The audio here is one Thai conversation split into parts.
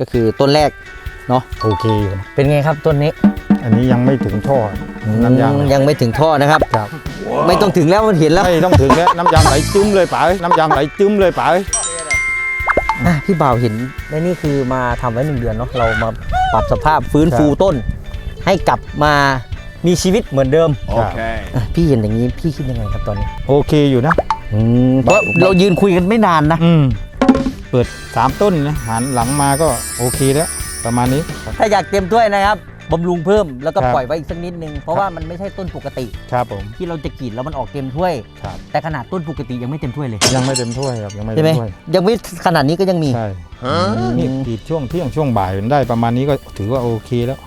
ก็คือต้นแรกเนาะโอเคอยู่นะเป็นไงครับต้นนี้อันนี้ยังไม่ถึงท่อน้ำยางอืมยังไม่ถึงท่อนะครับ ครับไม่ต้องถึงแล้วมันเห็นแล้วไม่ต้องถึงแล้วน้ำยางไหลจุ้มเลยป๋าเอ้ยน้ำยางไหลจุ้มเลยป๋าเอ้ยอะพี่บ่าวเห็นและนี่คือมาทำไว้หนึ่งเดือนเนาะเรามาปรับสภาพฟื้นฟูต้น ให้กลับมามีชีวิตเหมือนเดิม Okay. อะพี่เห็นอย่างนี้พี่คิดยังไงครับตอนนี้โอเคอยู่นะ อืมเพราะเรายืนคุยกันไม่นานนะ อืม เปิดสามต้นนะหันหลังมาก็โอเคแล้วประมาณนี้ครับ ถ้าอยากเต็มถ้วยนะครับบำรุงเพิ่มแล้วก็ครับ ปล่อยไว้อีกสักนิดนึง เพราะว่ามันไม่ใช่ต้นปกติ ครับผมที่เราจะกรีดแล้วมันออกเต็มถ้วย ครับ แต่ขนาดต้นปกติยังไม่เต็มถ้วยเลยยังไม่เต็มถ้วยครับยังไม่ใช่เต็ไหมมถ้วยยังไม่ขนาดนี้ก็ยังมี ใช่นี่กรีดช่วงเที่ยงช่วงบ่ายได้ประมาณนี้ก็ถือว่าโอเคแล้ว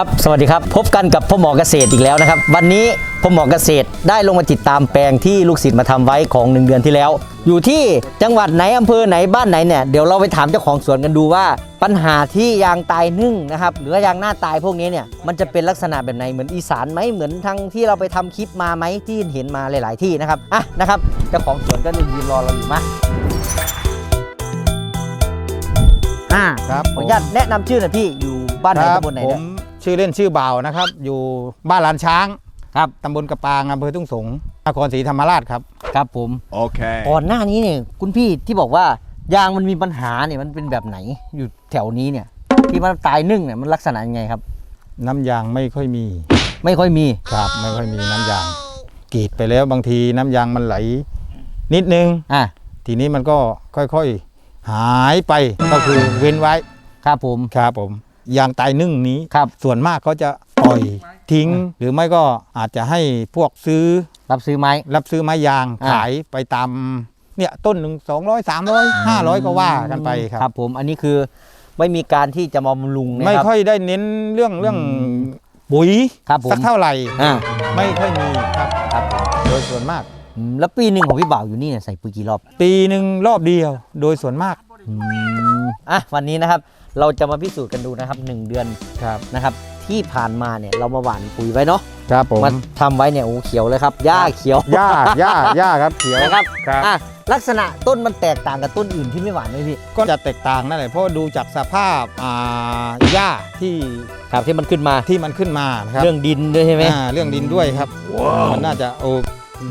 ครับสวัสดีครับ พบกันกับพ่อหมอเกษตรอีกแล้วนะครับ วันนี้พ่อหมอเกษตรได้ลงมาติดตามแปลงที่ลูกศิษย์มาทำไว้ของหนึ่งเดือนที่แล้ว อยู่ที่จังหวัดไหนอำเภอไหนบ้านไหนเนี่ยเดี๋ยวเราไปถามเจ้าของสวนกันดูว่า ปัญหาที่ยางตายนึ่งนะครับหรือว่ายางหน้าตายพวกนี้เนี่ยมันจะเป็นลักษณะแบบไหนเหมือนอีสานไหมเหมือนทางที่เราไปทำคลิปมาไหมที่เห็นมาหลาย ๆ ที่นะครับอะนะครับเจ้าของสวนก็ยืนรอเราอยู่มาอ่าครับขออนุญาตแนะนำชื่อหน่อยพี่อยู่บ้านไหนครับตำบลไหนผเนี่ยม ชื่อเล่นชื่อบ่าวนะครับ อยู่บ้านลานช้างครับตำบลกระปางอำเภอทุ่งสงศ์นครศรีธรรมราชครับ ครับผม Okay. ก่อนหน้านี้เนี่ยคุณพี่ที่บอกว่ายางมันมีปัญหาเนี่ยมันเป็นแบบไหนอยู่แถวนี้เนี่ย ที่มันตายนึ่งเนี่ยมันลักษณะยังไงครับ น้ำยางไม่ค่อยมีไม่ค่อยมีครับไม่ค่อยมีน้ำยางกรีดไปแล้วบางทีน้ำยางมันไหล นิดนึง อะทีนี้มันก็ค่อยๆหายไปก็คือเว้นไว้ครับผมครับผม ยางตายนึ่งนี้ ครับส่วนมากเขาจะปล่อยทิ้ง หรือไม่ก็อาจจะให้พวกซื้อรับซื้อไม้ รับซื้อไม้ยางอ่า ขายไปตามเนี่ยต้นหนึ่งสองร้อยสามร้อยห้าร้อยก็ว่ากันไปครับ ครับ ผมอันนี้คือไม่มีการที่จะมาบำรุงนะไม่ครับ ค่อยได้เน้นเรื่องเรื่องอืมปุ๋ยครับผม สักเท่าไหร่ อ่าไม่ค่อยมีครับครับผมโดยส่วนมาก อืมแล้วปีหนึ่งของพี่บ่าวอยู่นี่เนี่ยใส่ปุ๋ยกี่รอบ ปีหนึ่งรอบเดียว โดยส่วนมาก อืมอะวันนี้นะครับ เราจะมาพิสูจน์กันดูนะครับหนึ่งเดือนครับนะครับ ที่ผ่านมาเนี่ยเรามาหว่านปุ๋ยไว้เนาะครับผมมาทำไว้เนี่ยโอ้เขียวเลยครับหญ้าเขียวหญ้าหญ้าหญ้าครับเขียวนะครับครับอะลักษณะต้นมันแตกต่างกับต้นอื่นที่ไม่หวานไหมพี่ก็จะแตกต่างนั่นแหละเพราะดูจากสภาพอ่าหญ้าที่ครับที่มันขึ้นมาที่มันขึ้นมานะครับเรื่องดินด้วยใช่ไหมอ่าเรื่องดินด้วยครับมันน่าจะโอ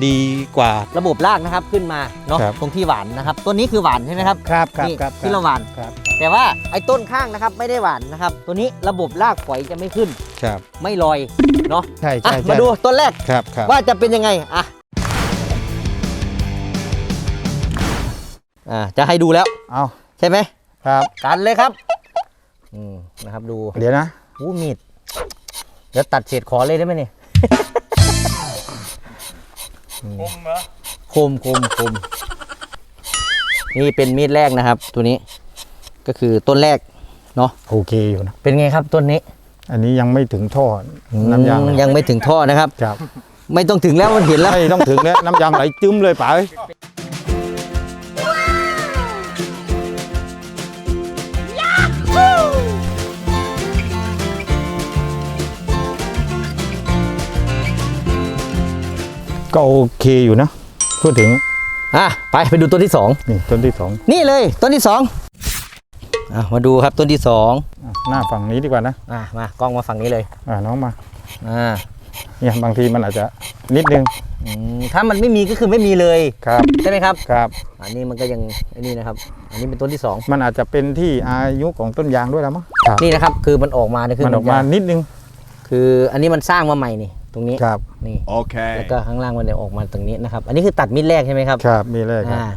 ดีกว่า ระบบรากนะครับขึ้นมาเนาะครับ ตรงที่หวานนะครับต้นนี้คือหวานใช่ไหมครับครับครับนี่ครับที่เราหวาน ครับแต่ว่าไอ้ต้นข้างนะครับไม่ได้หวานนะครับ ตัวนี้ระบบรากฝอยจะไม่ขึ้น ครับไม่ลอยเนาะใช่อะใช่ใช่มาดูต้นแรกครับครับว่าจะเป็นยังไงอะอ่าจะให้ดูแล้วเอาใช่ไหมครับ กันเลยครับอืมนะครับดูเดี๋ยวนะ อู้มีดเดี๋ยวตัดเศษขอเลยได้ไหมเนี่ย คมเหรอคมคมคมนี่เป็นมีดแรกนะครับ ตัวนี้ก็คือต้นแรกเนาะโอเคอยู่นะเป็นไงครับต้นนี้ อันนี้ยังไม่ถึงท่อน้ำยางอืมยังไม่ถึงท่อนะครับ ครับ ไม่ต้องถึงแล้วมันเห็นแล้ว ไม่ต้องถึงแล้วน้ำยางไหลจุ้มเลยป๋าเอ้ย ก็โอเคอยู่นะพูดถึงอะไปไปดูต้นที่สองนี่ต้นที่สองนี่เลยต้นที่สองอะมาดูครับต้นที่สองอะหน้าฝั่งนี้ดีกว่านะอะมากล้องมาฝั่งนี้เลยอ่าน้องมาอ่าเนี่ยบางทีมันอาจจะนิดนึงอืมถ้ามันไม่มีก็คือไม่มีเลยครับใช่ไหมครับ ครับอันนี้มันก็ยังไอ้นี่นะครับ อันนี้เป็นต้นที่สองมันอาจจะเป็นที่อายุของต้นยางด้วยแล้วมั้งครับนี่นะครับคือมันออกมาเนี่ยคือมันออกมาจะนิดนึง คืออันนี้มันสร้างมาใหม่นี่ ตรงนี้ครับนี่ Okay. แล้วก็ข้างล่างมันเนี่ยออกมาตรงนี้นะครับ อันนี้คือตัดมิดแรกใช่ไหมครับครับมีแรกครับ อ่า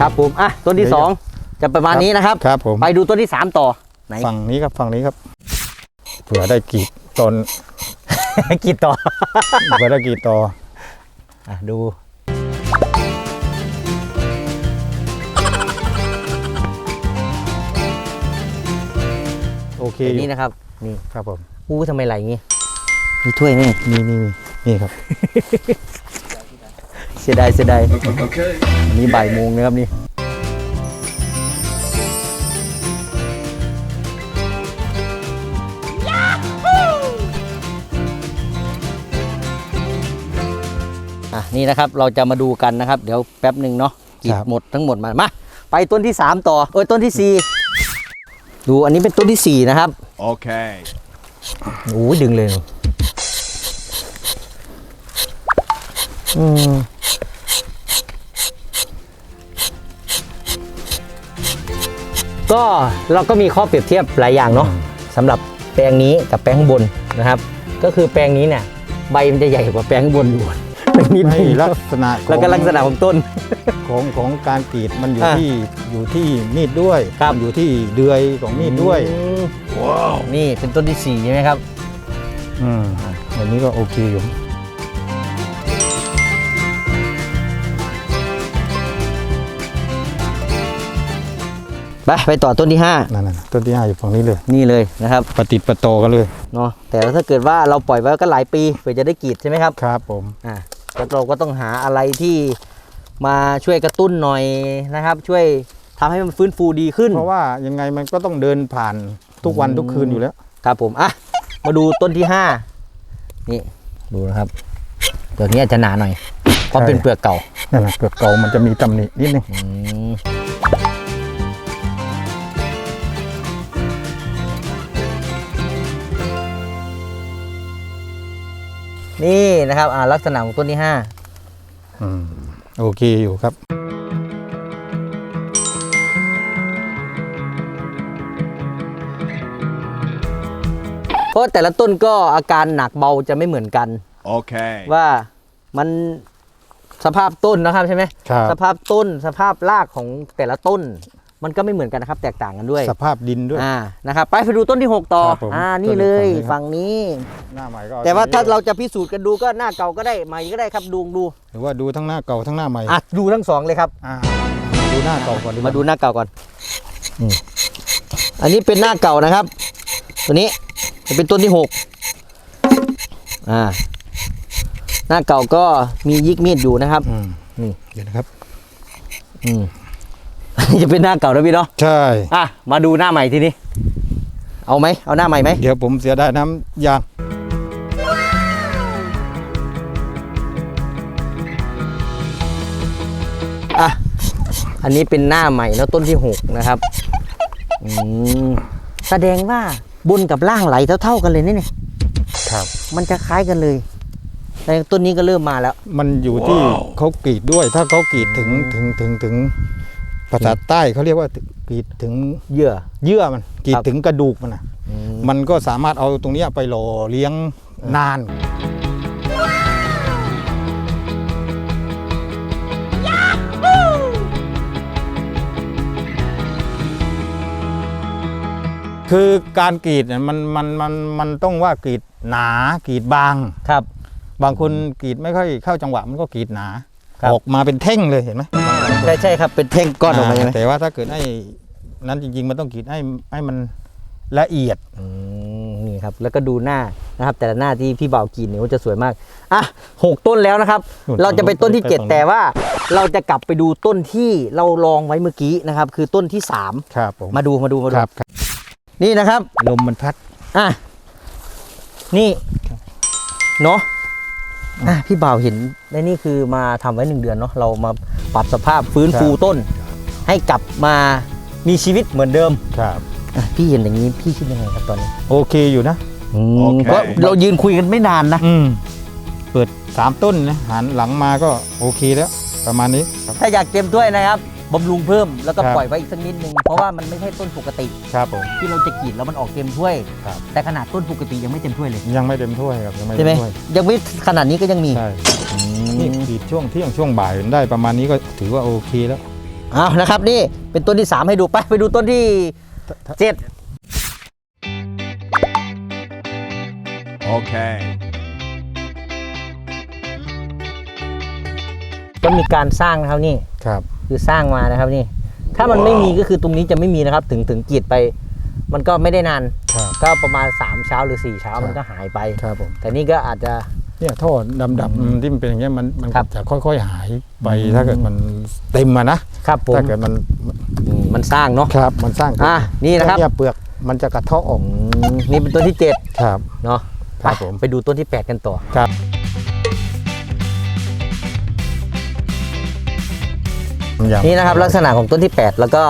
ครับผมอะต้นที่สองจะประมาณนี้นะครับ ครับผม ไปดูต้นที่สามต่อไหน ฝั่งนี้ครับฝั่งนี้ครับ เผื่อได้กรีดตอนกี่ต่อ เผื่อได้กรีดต่อ อะดู โอเคอันอยู่นี้นะครับนี่ครับผมอู้ทำไมไหลอย่างงี้มีถ้วยไหมมีมีมีนี่ครับ เสียดายเสียดายอันนี้บ่ายโมงนะครับนี่อะนี่นะครับเราจะมาดูกันนะครับ เดี๋ยวแป๊บหนึ่งเนาะกรีดครับหมดทั้งหมดมามาไปต้นที่ 3 ต่อเอ้ยต้นที่ 4 ดูอันนี้เป็นต้นที่4นะครับ Okay. โอ้ยดึงเลยอืมก็เราก็มีข้อเปรียบเทียบหลายอย่างเนาะสำหรับแปลงนี้กับแปลงข้างบนนะครับ ก็คือแปลงนี้เนี่ยใบมันจะใหญ่กว่าแปลงข้างบนอยู่ ไปนิดให้นึงลักษณะของแล้วก็ลักษณะของต้น ของของการกรีดมันอยู่อะที่อยู่ที่มีดด้วยครับ มันอยู่ที่เดือยของมีดด้วยอืมนี่เป็นต้นที่สี่ใช่ไหมครับ อืมอันนี้ก็โอเคอยู่ ไปไปต่อต้นที่ห้านั่นน่ะต้นที่ห้าอยู่ฝั่งนี้เลยนี่เลยนะครับปฏิดประโตกันเลยเนาะแต่ถ้าเกิดว่าเราปล่อยไว้ก็หลายปีเพื่อจะได้กรีดใช่ไหมครับ ครับผม อ่า แล้วเราก็ต้องหาอะไรที่มาช่วยกระตุ้นหน่อยนะครับ ช่วยทำให้มันฟื้นฟูดีขึ้น เพราะว่ายังไงมันก็ต้องเดินผ่านทุกวันทุกคืนอยู่แล้ว ครับผมอะมาดูต้นที่ห้านี่ดูนะครับตัวนี้อาจจะหนาหน่อยเพราะใช่เป็นเปลือกเก่านั่นแหละเปลือกเก่ามันจะมีตำหนินิดนึง นี่นะครับอ่าลักษณะของต้นที่ห้าอืมโอเคอยู่ครับ เพราะแต่ละต้นก็อาการหนักเบาจะไม่เหมือนกัน Okay. ว่ามันสภาพต้นนะครับใช่ไหมครับ สภาพต้นสภาพรากของแต่ละต้น มันก็ไม่เหมือนกันนะครับ แตกต่างกันด้วยสภาพดินด้วย อ่านะครับไปไปดูต้นที่ 6 ต่อ ครับผมอ่า นี่ต้นเลยฝั่ฝั่งงนี้นี้ หน้าใหม่ก็แต่ว่าถ้าอเราจะพิสูจน์กันดูก็หน้าเก่าก็ได้ใหม่ก็ได้ครับดูดูหรือว่าดูทั้งหน้าเก่าทั้งหน้าใหม่อะดูทั้งสองเลยครับ อ่าดูหน้าเก่าก่อนดีกว่ มาดูหน้าเก่าก่อน อืม อันนี้เป็นหน้าเก่านะครับ ตัวนี้จะเป็นต้นที่หกอ่า หน้าเก่าก็มียิกมีดอยู่นะครับ อืมนี่เดี๋ยวนะครับ อืม จะเป็นหน้าเก่านะพี่เนาะใช่ อะมาดูหน้าใหม่ทีนี้ เอาไหมเอาหน้าใหม่ไหมเดี๋ยวผมเสียดายน้ำยางอะอันนี้เป็นหน้าใหม่แล้วต้นที่หกนะครับอืมแสดงว่าบนกับล่างไหลเท่าๆกันเลยนี่เนี่ยครับ มันจะคล้ายกันเลย แต่ต้นนี้ก็เริ่มมาแล้ว มันอยู่ที่เขากรีดด้วย ถ้าเขากรีดถึงถึงถึงถึง ภาษาใต้เขาเรียกว่ากรีดถึงเยื่อ เยื่อมันกรีดครับถึงกระดูกมันนะอืมมันก็สามารถเอาตรงเนี้ยไปหล่อเลี้ยงนานคือการกรีดเนี่ยมันมันมันมันต้องว่ากรีดหนากรีดบางครับ บางคนกรีดไม่ค่อยเข้าจังหวะมันก็กรีดหนา ครับ ออกมาเป็นเท่งเลยเห็นไหมใช่ใช่ครับเป็นเท่งก้อนออกมาใช่ไหมแต่ว่าถ้าเกิดให้นั้นจริง ๆ มันต้องกรีดให้ให้มันละเอียด อืมนี่ครับแล้วก็ดูหน้านะครับ แต่ละหน้าที่พี่เบากินเนี่ยจะสวยมากอะหกต้นแล้วนะครับ นู่นเราจะไปต้นที่ ไปเจ็ดฝั่งนู้นแต่ว่าเราจะกลับไปดูต้นที่เราลองไว้เมื่อกี้นะครับ คือต้นที่สามครับผมมาดูมาดูมาดูครับครับนี่นะครับลมมันพัดอะนี่เนาะ อะพี่บ่าวเห็นในนี่คือมาทำไว้หนึ่งเดือนเนาะเรามาปรับสภาพฟื้นฟูต้น ให้กลับมามีชีวิตเหมือนเดิมครับอะพี่เห็นอย่างนี้พี่คิดยังไงครับตอนนี้ โอเคอยู่นะโอเคก็เรายืนคุยกันไม่นานนะอืมเปิดสามต้นนะหันหลังมาก็โอเคแล้ว ประมาณนี้ครับถ้าอยากเต็มถ้วยนะครับ บำรุงเพิ่มแล้วก็ครับ ปล่อยไว้อีกสักนิดนึง เพราะว่ามันไม่ใช่ต้นปกติครับผม ที่เราจะกรีดแล้วมันออกเต็มถ้วย ครับ แต่ขนาดต้นปกติยังไม่เต็มถ้วยเลยยังไม่เต็มถ้วยครับยังไม่ใช่เต็ไหมมถ้วยยังไม่ขนาดนี้ก็ยังมีใช่อืนี่มกรีดช่วงเที่ยงช่วงบ่ายได้ประมาณนี้ก็ถือว่าโอเคแล้ว เอานะครับนี่เป็นต้นที่ 3 ให้ดูไปไปดูต้นที่7 Okay. ก็มีการสร้างนะครับนี่ ครับ คือสร้างมานะครับนี่ ถ้ามันไม่มีก็คือตรงนี้จะไม่มีนะครับ ถึงถึงกรีดไป มันก็ไม่ได้นาน ครับก็ประมาณ 3 เช้าหรือ 4 เช้าครับมันก็หายไป ครับผม แต่นี่ก็อาจจะ เนี่ยท่อดำๆที่มันเป็นอย่างเงี้ยมันมันครับ จะค่อยๆหายไปอืมถ้าเกิดมันเต็มอะนะครับผมถ้าเกิดมันอืมมันสร้างเนาะ ครับมันสร้างอะนี่นะครับเนี่ยเปลือกมันจะกระเทาะออกอืมนี่เป็นต้นที่เจ็ดครับ เนาะครับไปผม ไปดูต้นที่แปดกันต่อ ครับ ย่างนี่นะครับลักษณะของต้นที่ 8 แล้วก็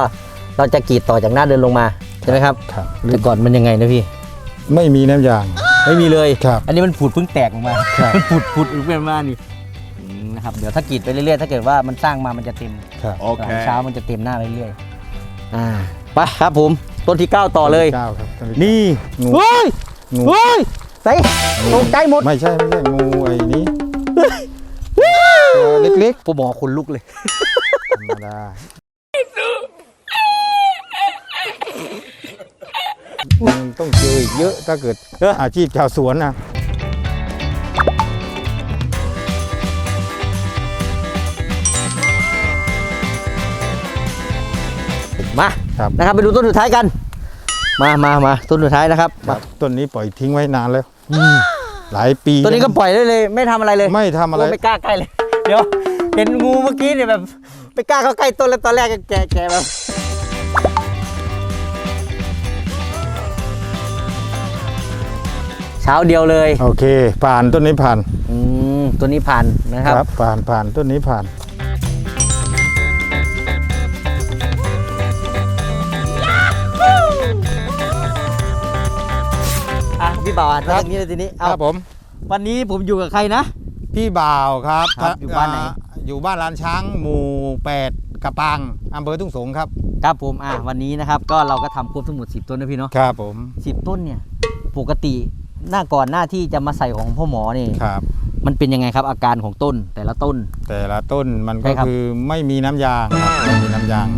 เราจะกรีดต่อจากหน้าเดินลงมาใช่ไหมครับครับแต่ก่อนมันยังไงนะพี่ ไม่มีน้ำยาง ไม่มีเลยครับอันนี้มันผุดเพิ่งแตกออกมาครับมันผุดผุดออกมานี่อืมนะครับเดี๋ยวถ้ากรีดไปเรื่อยๆถ้าเกิดว่ามันสร้างมามันจะเต็มครับตอนเช้ามันจะเต็มหน้าเรื่อยๆอ่าไปครับผมต้นที่ 9 ต่อเลย เก้าครับต้ที่นี่งู เฮ้ยงู เฮ้ยใส่ตกใจหมด ไม่ใช่ไม่ใช่งูไอ้นี้ตัวเล็กผมบอกคนลุกเลยๆธ รรมดามันต้องเจออีกเยอะถ้าเกิดเออออาชีพชาวสวนนะมาครับนะครับไปดูต้นสุดท้ายกัน มามามาต้นสุดท้ายนะครับครับต้นนี้ปล่อยทิ้งไว้นานแล้วอืมหลายปีตัวนี้ก็ปล่อยได้เลย ไม่ทำอะไรเลย ไม่ทำอะไรโไม่กล้าใกล้เลย เดี๋ยวเห็นงูเมื่อกี้เนี่ยแบบ ไม่กล้าเข้าใกล้ต้นแล้วตอนแรกก็แกแกแบบเช้าเดียวเลยโอเค ผ่านต้นนี้ผ่านอืมตัวนี้ผ่านนะครับ ผ่านผ่านต้นนี้ผ่าน อะพี่บ่าวอ่านมาครับทางนี้เลยทีนี้ คเอารับผม วันนี้ผมอยู่กับใครนะ พี่บ่าวครับครับอยู่บ้านไหน อ ยู่บ้านลานช้างหมู่แปดกระปังอำเภอทุ่งสงครับ ครับผมอะวันนี้นะครับ ก็เราก็ทำครบทั้งหมด 10 ต้นนะพี่เนาะครับผมสิบต้นเนี่ย ปกติหน้าก่อนหน้าที่จะมาใส่ของพ่อหมอนี่ครับ มันเป็นยังไงครับอาการของต้นแต่ละต้น แต่ละต้นมันใช่ก็ครับ คือไม่มีน้ำยางครับไม่มีน้ำยาง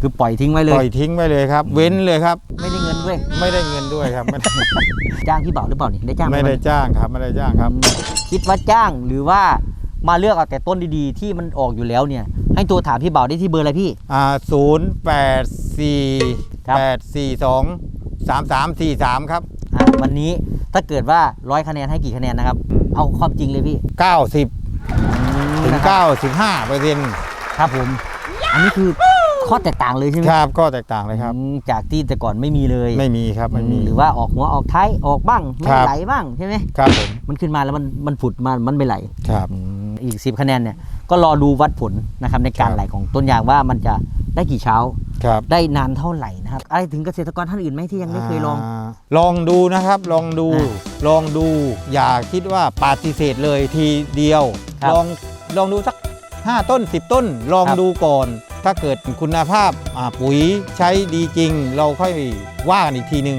คือปล่อยทิ้งไว้เลปล่อยย ทิ้งไว้เลยครับ เว้นเลยครับ ไม่ได้เงินด้วยไม่ได้เงินด้วยครับไม่ได้จ้างพี่บ่าวหรือเปล่านี่ได้จ้างหไม่ได้จ้างครับ ไม่ได้จ้างครับ คิดว่าจ้างหรือว่า มาเลือกเอาแต่ต้นดีๆ ที่มันออกอยู่แล้วเนี่ย ให้ตัวถามพี่บ่าวได้ที่เบอร์อะไรพี่ อ่าศูนย์แปดสี่ครับ แปดสี่สองสามสามสี่สามครับอะวันนี้ถ้าเกิดว่าร้อยคะแนนให้กี่คะแนนนะครับ เอาความจริงเลยพี่เก้าสิบถึงนะครับเก้าสิบห้าเปอร์เซ็นต์ครับผม อันนี้คือข้อแตกต่างเลยใช่ไหมครับก็แตกต่างเลยครับ อืมจากที่แต่ก่อนไม่มีเลยไม่มีครับไม่มี หรือว่าออกหัวออกท้ายออกบ้างไม่ครับ ไหลบ้างใช่ไหมครับผมมันขึ้นมาแล้วมันมันผุดมามันไม่ไหลครับอี ก 10 คะแนนเนี่ยก็รอดูวัดผลนะครับในการครับไหลของต้นยางว่ามันจะได้กี่เช้า ครับได้นานเท่าไหร่นะครับอะไรถึงเกษตรกรท่านอื่นไหมที่ยังไม่เคยลองาลองดูนะครับลองดู อ่าลองดู อย่าคิดว่าปฏิเสธเลยทีเดียว ครับลองลองดูสัก 5 ต้น 10 ต้น ลองครับ ดูก่อน ถ้าเกิดคุณภาพอ่าปุ๋ยใช้ดีจริง เราค่อยว่ากันอีกทีหนึ่ง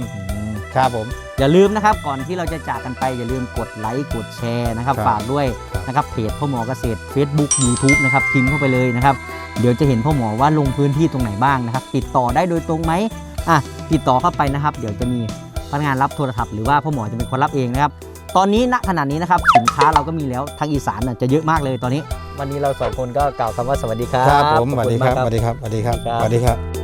ครับผม อย่าลืมนะครับก่อนที่เราจะจากกันไปอย่าลืมกดไลค์กดแชร์นะครับ ครับฝากด้วยครับ นะครับเพจพ่อหมอเกษตร Facebook YouTube นะครับพิมพ์เข้าไปเลยนะครับ เดี๋ยวจะเห็นพ่อหมอว่าลงพื้นที่ตรงไหนบ้างนะครับ ติดต่อได้โดยตรงไหมอะติดต่อเข้าไปนะครับ เดี๋ยวจะมีพนักงานรับโทรศัพท์หรือว่าพ่อหมอจะเป็นคนรับเองนะครับตอนนี้ณขณะนี้นะครับสินค้าเราก็มีแล้วทางอีสานน่ะจะเยอะมากเลยตอนนี้ วันนี้เราสองคนก็กล่าวคำว่าสวัสดีครับครับผมสขอวัสณดีมาคกรับสวัสดีครับสวัสดีครับครับสวัสดีครับ